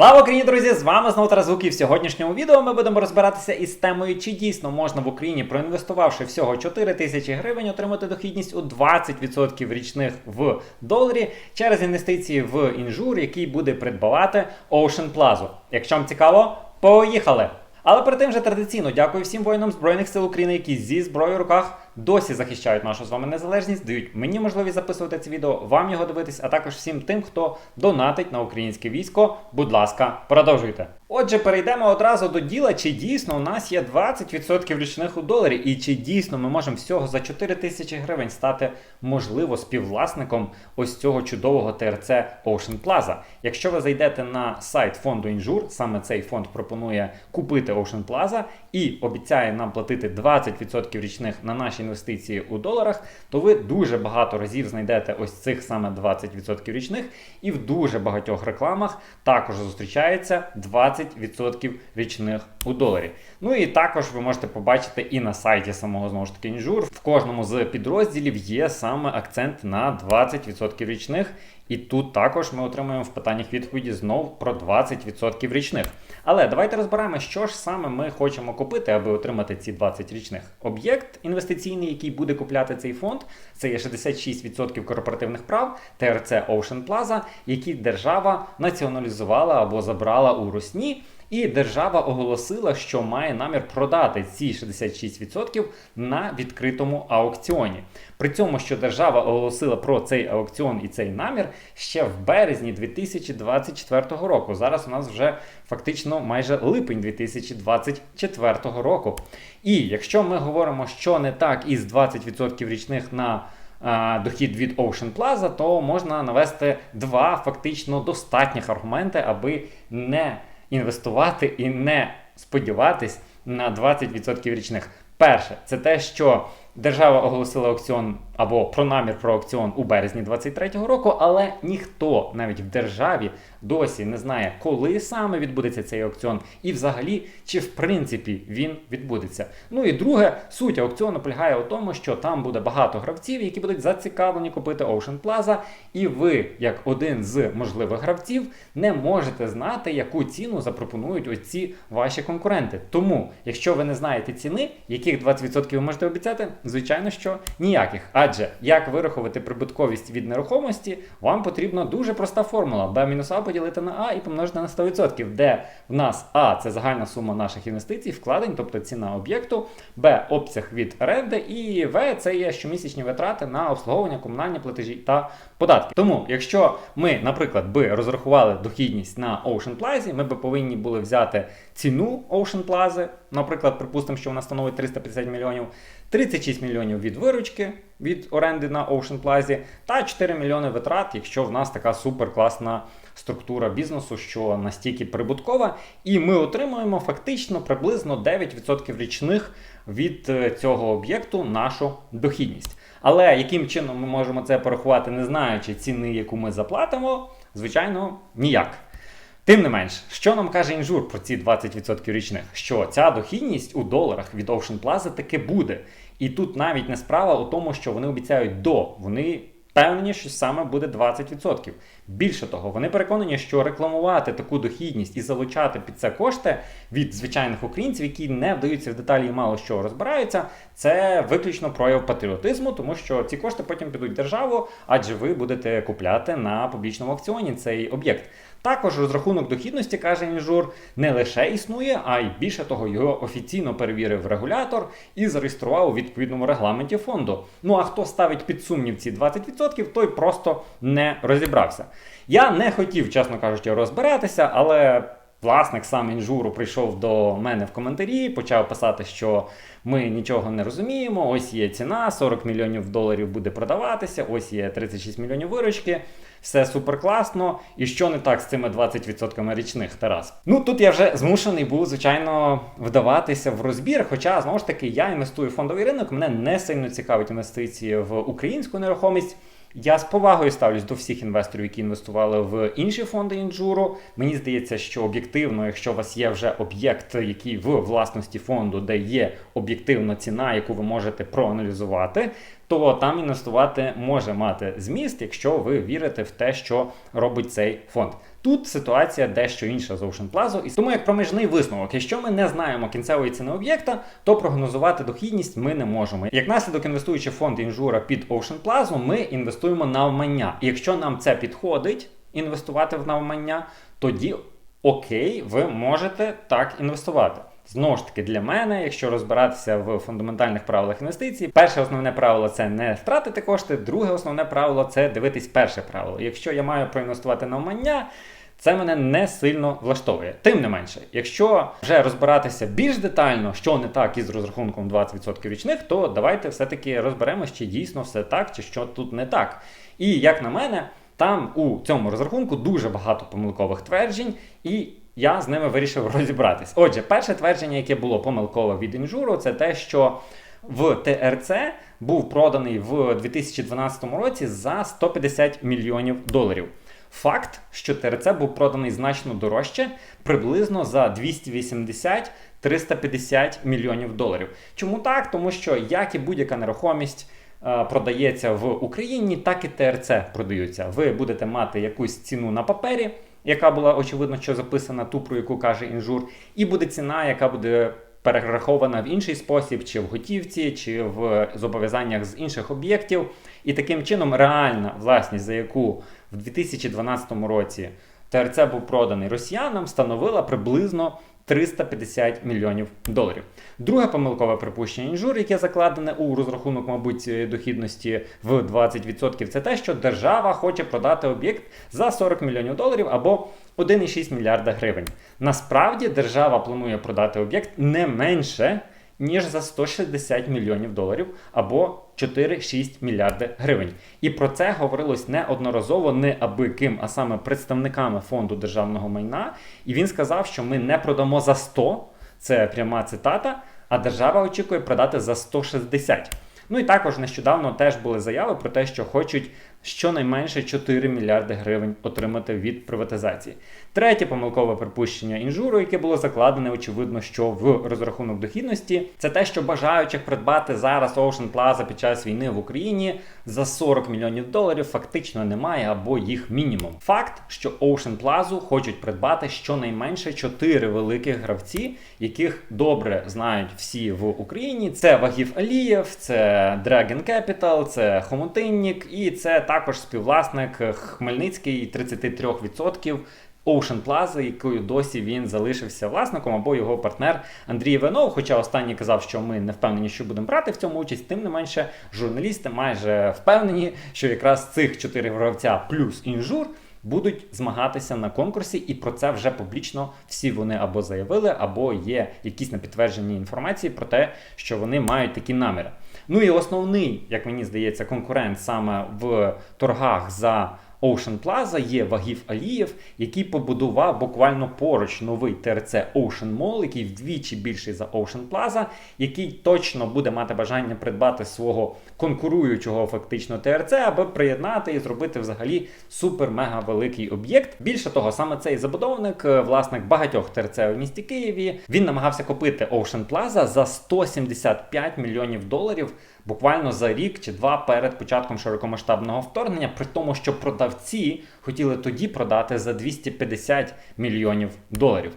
Слава Україні, друзі! З вами знову Тарас Гук, і В сьогоднішньому відео ми будемо розбиратися із темою, чи дійсно можна в Україні, проінвестувавши всього 4 тисячі гривень, отримати дохідність у 20% річних в доларі через інвестиції в інжур, який буде придбавати Ocean Plaza. Якщо вам цікаво, поїхали! Але перед тим же традиційно дякую всім воїнам Збройних сил України, які зі зброєю в руках досі захищають нашу з вами незалежність, дають мені можливість записувати це відео, вам його дивитись, а також всім тим, хто донатить на українське військо. Будь ласка, продовжуйте. Отже, перейдемо одразу до діла, чи дійсно у нас є 20% річних у доларі, і чи дійсно ми можемо всього за 4 тисячі гривень стати, можливо, співвласником ось цього чудового ТРЦ Ocean Plaza. Якщо ви зайдете на сайт фонду інжур, саме цей фонд пропонує купити Ocean Plaza і обіцяє нам платити 20% річних на наші інвестиції у доларах, то ви дуже багато разів знайдете ось цих саме 20% річних, і в дуже багатьох рекламах також зустрічається 20% річних у доларі. Ну і також ви можете побачити і на сайті самого знову ж таки інжур. В кожному з підрозділів є саме акцент на 20% річних. І тут також ми отримуємо в питаннях відповіді знов про 20% річних. Але давайте розберемо, що ж саме ми хочемо купити, аби отримати ці 20 річних. Об'єкт інвестиційний, який буде купляти цей фонд, це є 66% корпоративних прав ТРЦ Ocean Plaza, які держава націоналізувала або забрала у Росні. І держава оголосила, що має намір продати ці 66% на відкритому аукціоні. При цьому, що держава оголосила про цей аукціон і цей намір ще в березні 2024 року. Зараз у нас вже фактично майже липень 2024 року. І якщо ми говоримо, що не так із 20% річних на Дохід від Ocean Plaza, то можна навести два фактично достатніх аргументи, аби не інвестувати і не сподіватись на 20% річних. Перше, це те, що держава оголосила аукціон або про намір про аукціон у березні 2023 року, але ніхто навіть в державі досі не знає, коли саме відбудеться цей аукціон, і взагалі, чи в принципі він відбудеться. Ну і друге, суть аукціону полягає у тому, що там буде багато гравців, які будуть зацікавлені купити Ocean Plaza, і ви, як один з можливих гравців, не можете знати, яку ціну запропонують оці ваші конкуренти. Тому, якщо ви не знаєте ціни, яких 20% ви можете обіцяти, звичайно, що ніяких. Адже як вирахувати прибутковість від нерухомості, вам потрібна дуже проста формула. B-А поділити на А і помножити на 100%, де в нас А це загальна сума наших інвестицій, вкладень, тобто ціна об'єкту, Б обсяг від оренди, і В це є щомісячні витрати на обслуговування, комунальні платежі та податки. Тому, якщо ми, наприклад, би розрахували дохідність на Ocean Plaza, ми би повинні були взяти ціну Ocean Plaza, наприклад, припустимо, що вона становить 350 мільйонів, 36 мільйонів від виручки від оренди на Ocean Plaza та 4 мільйони витрат, якщо в нас така суперкласна структура бізнесу, що настільки прибуткова, і ми отримуємо фактично приблизно 9% річних від е, цього об'єкту нашу дохідність. Але яким чином ми можемо це порахувати, не знаючи ціни, яку ми заплатимо, звичайно, ніяк. Тим не менш, що нам каже інжур про ці 20% річних? Що ця дохідність у доларах від Ocean Plaza таки буде. І тут навіть не справа у тому, що вони обіцяють до. Вони впевнені, що саме буде 20%. Більше того, вони переконані, що рекламувати таку дохідність і залучати під це кошти від звичайних українців, які не вдаються в деталі і мало що розбираються, це виключно прояв патріотизму, тому що ці кошти потім підуть в державу, адже ви будете купляти на публічному аукціоні цей об'єкт. Також розрахунок дохідності, каже інжур, не лише існує, а й більше того, його офіційно перевірив регулятор і зареєстрував у відповідному регламенті фонду. Ну а хто ставить під сумнів ці 20%, той просто не розібрався. Я не хотів, чесно кажучи, розбиратися, але. Власник сам інжуру прийшов до мене в коментарі, почав писати, що ми нічого не розуміємо. Ось є ціна, 40 мільйонів доларів буде продаватися, ось є 36 мільйонів виручки все супер класно. І що не так з цими 20% річних Тарас? Ну тут я вже змушений був, звичайно, вдаватися в розбір. Хоча, знову ж таки, я інвестую в фондовий ринок, мене не сильно цікавить інвестиції в українську нерухомість. Я з повагою ставлюсь до всіх інвесторів, які інвестували в інші фонди інжуру. Мені здається, що об'єктивно, якщо у вас є вже об'єкт, який в власності фонду, де є об'єктивна ціна, яку ви можете проаналізувати, то там інвестувати може мати зміст, якщо ви вірите в те, що робить цей фонд. Тут ситуація дещо інша з Ocean Plaza. І тому як проміжний висновок, якщо ми не знаємо кінцевої ціни об'єкта, то прогнозувати дохідність ми не можемо. Як наслідок, інвестуючи фонд інжура під Ocean Plaza, ми інвестуємо навмання. І якщо нам це підходить, інвестувати в навмання, тоді окей, ви можете так інвестувати. Знову ж таки, для мене, якщо розбиратися в фундаментальних правилах інвестицій, перше основне правило це не втратити кошти, друге основне правило це дивитись перше правило. Якщо я маю проінвестувати навмання, це мене не сильно влаштовує. Тим не менше, якщо вже розбиратися більш детально, що не так із розрахунком 20% річних, то давайте все-таки розберемось, чи дійсно все так, чи що тут не так. І як на мене, там у цьому розрахунку дуже багато помилкових тверджень, і я з ними вирішив розібратись. Отже, перше твердження, яке було помилкове від інжуру, це те, що в ТРЦ був проданий в 2012 році за 150 мільйонів доларів. Факт, що ТРЦ був проданий значно дорожче, приблизно за 280-350 мільйонів доларів. Чому так? Тому що як і будь-яка нерухомість. е, Продається в Україні, так і ТРЦ продаються. Ви будете мати якусь ціну на папері, яка була очевидно, що записана ту, про яку каже інжур, і буде ціна, яка буде перерахована в інший спосіб, чи в готівці, чи в зобов'язаннях з інших об'єктів. І таким чином реальна власність, за яку в 2012 році ТРЦ був проданий росіянам, становила приблизно 350 мільйонів доларів. Друге помилкове припущення інжур, яке закладене у розрахунок, мабуть, дохідності в 20%, це те, що держава хоче продати об'єкт за 40 мільйонів доларів або 1,6 мільярда гривень. Насправді держава планує продати об'єкт не менше. Ніж за 160 мільйонів доларів або 4-6 мільярди гривень. І про це говорилось неодноразово, не аби ким, а саме представниками фонду державного майна. І він сказав, що ми не продамо за 100, це пряма цитата, а держава очікує продати за 160. Ну і також нещодавно теж були заяви про те, що хочуть щонайменше 4 мільярди гривень отримати від приватизації. Третє помилкове припущення інжуру, яке було закладене, очевидно, що в розрахунок дохідності, це те, що бажаючих придбати зараз Ocean Plaza під час війни в Україні за 40 мільйонів доларів фактично немає або їх мінімум. Факт, що Ocean Plaza хочуть придбати щонайменше 4 великих гравці, яких добре знають всі в Україні. Це Вагів Алієв, це Dragon Capital, це Хомутиннік і це також співвласник Хмельницький 33% Ocean Plaza, якою досі він залишився власником, або його партнер Андрій Іванов. Хоча останній казав, що ми не впевнені, що будемо брати в цьому участь, тим не менше, журналісти майже впевнені, що якраз цих чотири гравця плюс інжур. Будуть змагатися на конкурсі, і про це вже публічно всі вони або заявили, або є якісь на підтверджені інформації про те, що вони мають такі наміри. Ну і основний, як мені здається, конкурент саме в торгах за Ocean Plaza є Вагів Алієв, який побудував буквально поруч новий ТРЦ Ocean Mall, який вдвічі більший за Ocean Plaza, який точно буде мати бажання придбати свого конкуруючого фактично ТРЦ, аби приєднати і зробити взагалі супер-мега великий об'єкт. Більше того, саме цей забудовник, е, власник багатьох ТРЦ у місті Києві, він намагався купити Ocean Plaza за 175 мільйонів доларів буквально за рік чи два перед початком широкомасштабного вторгнення, при тому, що продавці хотіли тоді продати за 250 мільйонів доларів.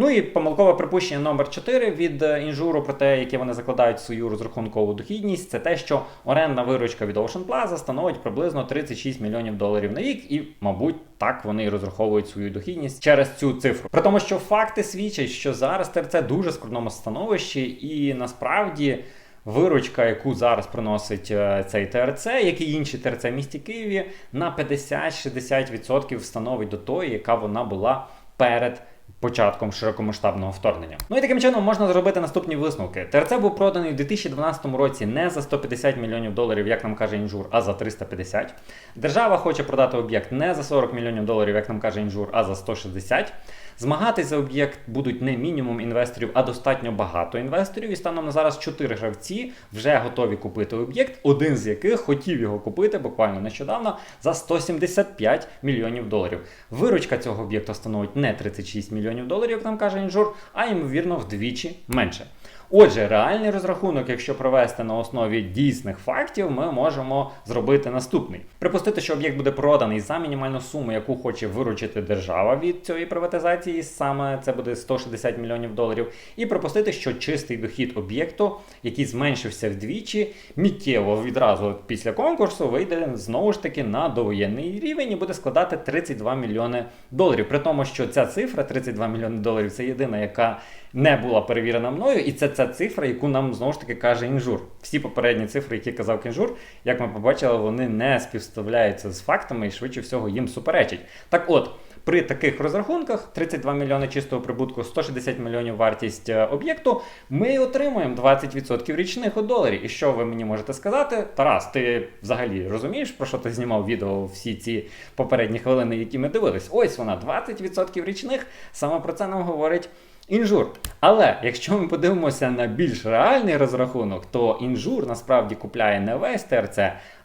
Ну і помилкове припущення номер 4 від е, інжуру про те, яке вони закладають свою розрахункову дохідність, це те, що орендна виручка від Ocean Plaza становить приблизно 36 мільйонів доларів на рік, і, мабуть, так вони і розраховують свою дохідність через цю цифру. При тому, що факти свідчать, що зараз ТРЦ дуже скрутному становищі, і насправді. Виручка, яку зараз приносить е, цей ТРЦ, як і інші ТРЦ в місті Києві, на 50-60% становить до тої, яка вона була перед початком широкомасштабного вторгнення. Ну і таким чином можна зробити наступні висновки. ТРЦ був проданий у 2012 році не за 150 мільйонів доларів, як нам каже інжур, а за 350. Держава хоче продати об'єкт не за 40 мільйонів доларів, як нам каже інжур, а за 160. Змагатись за об'єкт будуть не мінімум інвесторів, а достатньо багато інвесторів. І станом на зараз чотири гравці вже готові купити об'єкт, один з яких хотів його купити буквально нещодавно за 175 мільйонів доларів. Виручка цього об'єкта становить не 36 мільйонів доларів, як нам каже інжур, а ймовірно вдвічі менше. Отже, реальний розрахунок, якщо провести на основі дійсних фактів, ми можемо зробити наступний: припустити, що об'єкт буде проданий за мінімальну суму, яку хоче виручити держава від цієї приватизації, саме це буде 160 мільйонів доларів, і припустити, що чистий дохід об'єкту, який зменшився вдвічі, миттєво відразу після конкурсу вийде знову ж таки на довоєнний рівень і буде складати 32 мільйони доларів. При тому, що ця цифра 32 мільйони доларів це єдина, яка не була перевірена мною, і це ця цифра, яку нам знову ж таки каже інжур. Всі попередні цифри, які казав інжур, як ми побачили, вони не співставляються з фактами і швидше всього їм суперечать. Так от. При таких розрахунках 32 мільйони чистого прибутку, 160 мільйонів вартість е, об'єкту, ми отримуємо 20% річних у доларі. І що ви мені можете сказати? Тарас, ти взагалі розумієш, про що ти знімав відео всі ці попередні хвилини, які ми дивились? Ось вона, 20% річних. Саме про це нам говорить. Інжур. Але якщо ми подивимося на більш реальний розрахунок, то інжур насправді купляє не весь ТРЦ,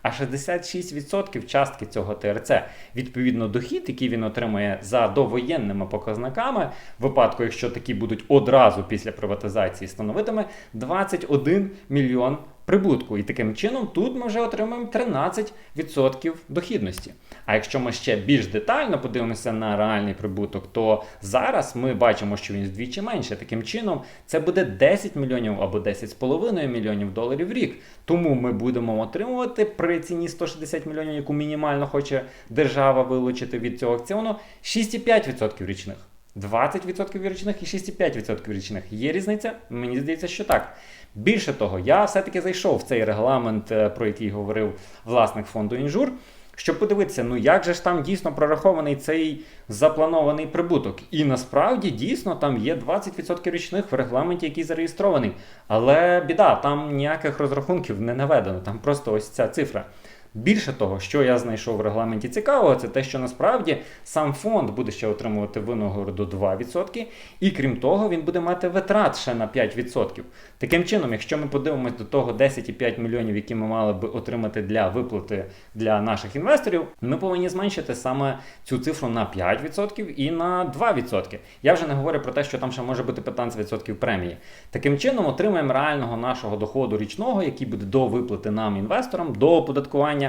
а 66% частки цього ТРЦ. Відповідно, дохід, який він отримує за довоєнними показниками, в випадку, якщо такі будуть одразу після приватизації, становитиме 21 мільйон прибутку. І таким чином тут ми вже отримаємо 13% дохідності. А якщо ми ще більш детально подивимося на реальний прибуток, то зараз ми бачимо, що він вдвічі менше. Таким чином, це буде 10 мільйонів або 10,5 мільйонів доларів в рік. Тому ми будемо отримувати при ціні 160 мільйонів, яку мінімально хоче держава вилучити від цього акціону, 6,5% річних. 20% річних і 6,5% річних. Є різниця? Мені здається, що так. Більше того, я все-таки зайшов в цей регламент, е, про який говорив власник фонду інжур, щоб подивитися, ну як же ж там дійсно прорахований цей запланований прибуток. І насправді дійсно там є 20% річних в регламенті, який зареєстрований. Але біда, там ніяких розрахунків не наведено, там просто ось ця цифра. Більше того, що я знайшов в регламенті цікавого, це те, що насправді сам фонд буде ще отримувати винагороду 2%, і крім того, він буде мати витрат ще на 5%. Таким чином, якщо ми подивимось до того 10,5 мільйонів, які ми мали би отримати для виплати для наших інвесторів, ми повинні зменшити саме цю цифру на 5% і на 2%. Я вже не говорю про те, що там ще може бути 15% премії. Таким чином, отримаємо реального нашого доходу річного, який буде до виплати нам інвесторам, до оподаткування.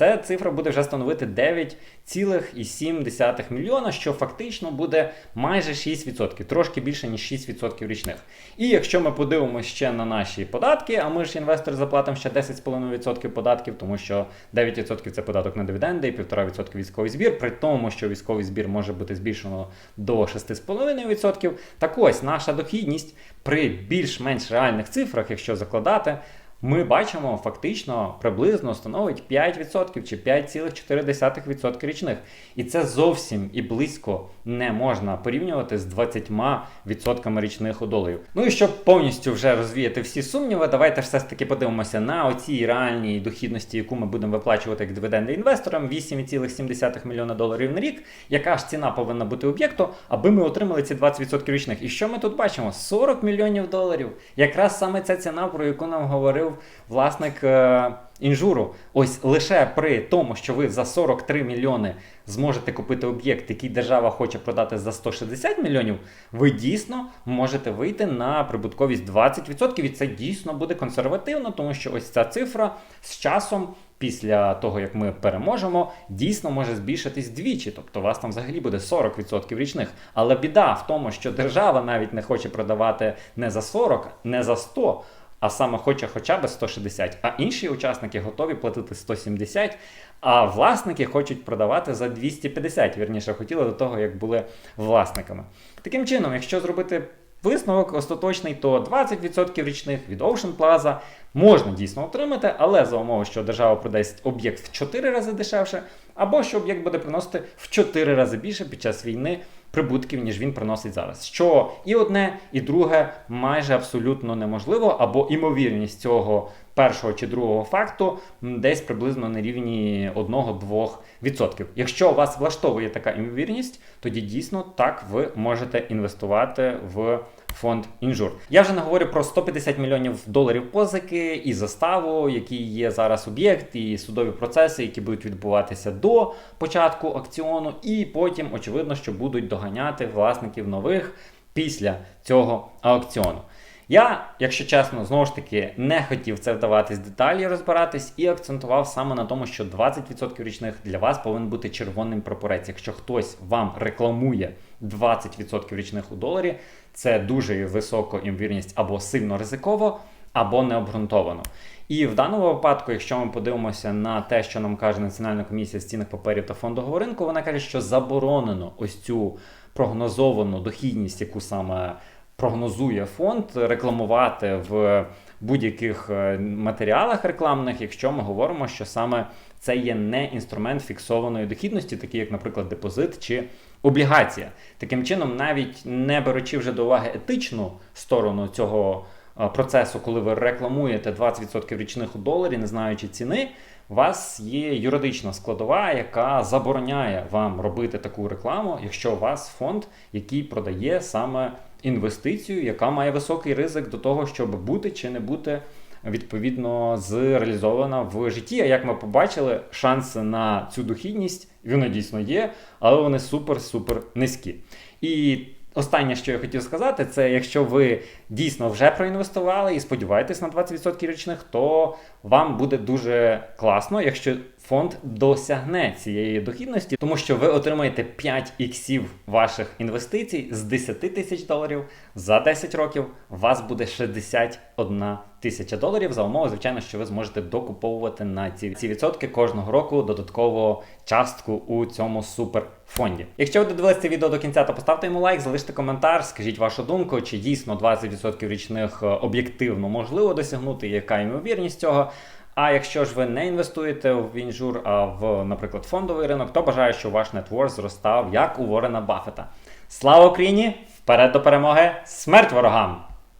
Ця цифра буде вже становити 9,7 мільйона, що фактично буде майже 6%, трошки більше, ніж 6% річних. І якщо ми подивимося ще на наші податки, а ми ж інвестор заплатимо ще 10,5% податків, тому що 9% це податок на дивіденди і 1,5% військовий збір, при тому, що військовий збір може бути збільшено до 6,5%. Так ось наша дохідність при більш-менш реальних цифрах, якщо закладати ми бачимо фактично приблизно становить 5% чи 5,4% річних. І це зовсім і близько не можна порівнювати з 20% річних у доларів. Ну і щоб повністю вже розвіяти всі сумніви, давайте все ж таки подивимося на оцій реальній дохідності, яку ми будемо виплачувати як дивіденди інвесторам 8,7 мільйона доларів на рік. Яка ж ціна повинна бути об'єкту, аби ми отримали ці 20% річних? І що ми тут бачимо? 40 мільйонів доларів. Якраз саме ця ціна, про яку нам говорив власник е, інжуру. Ось лише при тому, що ви за 43 мільйони зможете купити об'єкт, який держава хоче продати за 160 мільйонів, ви дійсно можете вийти на прибутковість 20%. І це дійсно буде консервативно, тому що ось ця цифра з часом. Після того, як ми переможемо, дійсно може збільшитись двічі, тобто у вас там взагалі буде 40% річних. Але біда в тому, що держава навіть не хоче продавати не за 40, не за 100, а саме хоче хоча б 160, а інші учасники готові платити 170, а власники хочуть продавати за 250, вірніше хотіли до того, як були власниками. Таким чином, якщо зробити висновок остаточний, то 20% річних від Ocean Plaza можна дійсно отримати, але за умови, що держава продасть об'єкт в 4 рази дешевше, або що об'єкт буде приносити в 4 рази більше під час війни прибутків, ніж він приносить зараз. Що і одне, і друге майже абсолютно неможливо, або імовірність цього першого чи другого факту десь приблизно на рівні 1-2%. Якщо вас влаштовує така імовірність, тоді дійсно так ви можете інвестувати в фонд інжур. Я вже не говорю про 150 мільйонів доларів позики і заставу, які є зараз об'єкт, і судові процеси, які будуть відбуватися до початку акціону, і потім, очевидно, що будуть доганяти власників нових після цього аукціону. Я, якщо чесно, знову ж таки не хотів це вдаватись деталі розбиратись і акцентував саме на тому, що 20% річних для вас повинен бути червоним прапорець. Якщо хтось вам рекламує 20% річних у доларі, це дуже висока ймовірність або сильно ризиково, або необґрунтовано. І в даному випадку, якщо ми подивимося на те, що нам каже Національна комісія з цінних паперів та фондового ринку, вона каже, що заборонено ось цю прогнозовану дохідність, яку саме прогнозує фонд, рекламувати в будь-яких е, матеріалах рекламних, якщо ми говоримо, що саме це є не інструмент фіксованої дохідності, такий як, наприклад, депозит чи облігація. Таким чином, навіть не беручи вже до уваги етичну сторону цього е, процесу, коли ви рекламуєте 20% річних у доларі, не знаючи ціни, у вас є юридична складова, яка забороняє вам робити таку рекламу, якщо у вас фонд, який продає саме інвестицію, яка має високий ризик до того, щоб бути чи не бути відповідно зреалізована в житті. А як ми побачили, шанси на цю дохідність вони дійсно є, але вони супер-супер низькі. І Останнє, що я хотів сказати, це якщо ви дійсно вже проінвестували і сподіваєтесь на 20% річних, то вам буде дуже класно, якщо фонд досягне цієї дохідності, тому що ви отримаєте 5 іксів ваших інвестицій з 10 тисяч доларів за 10 років. У вас буде 61 тисяча доларів за умови, звичайно, що ви зможете докуповувати на ці, ці відсотки кожного року додатково частку у цьому суперфонді. Якщо ви додивилися це відео до кінця, то поставте йому лайк, залиште коментар, скажіть вашу думку, чи дійсно 20% річних е, об'єктивно можливо досягнути, яка ймовірність цього. А якщо ж ви не інвестуєте в інжур, а в, наприклад, фондовий ринок, то бажаю, щоб ваш нетворс зростав як у Ворена Баффета. Слава Україні! Вперед до перемоги! Смерть ворогам!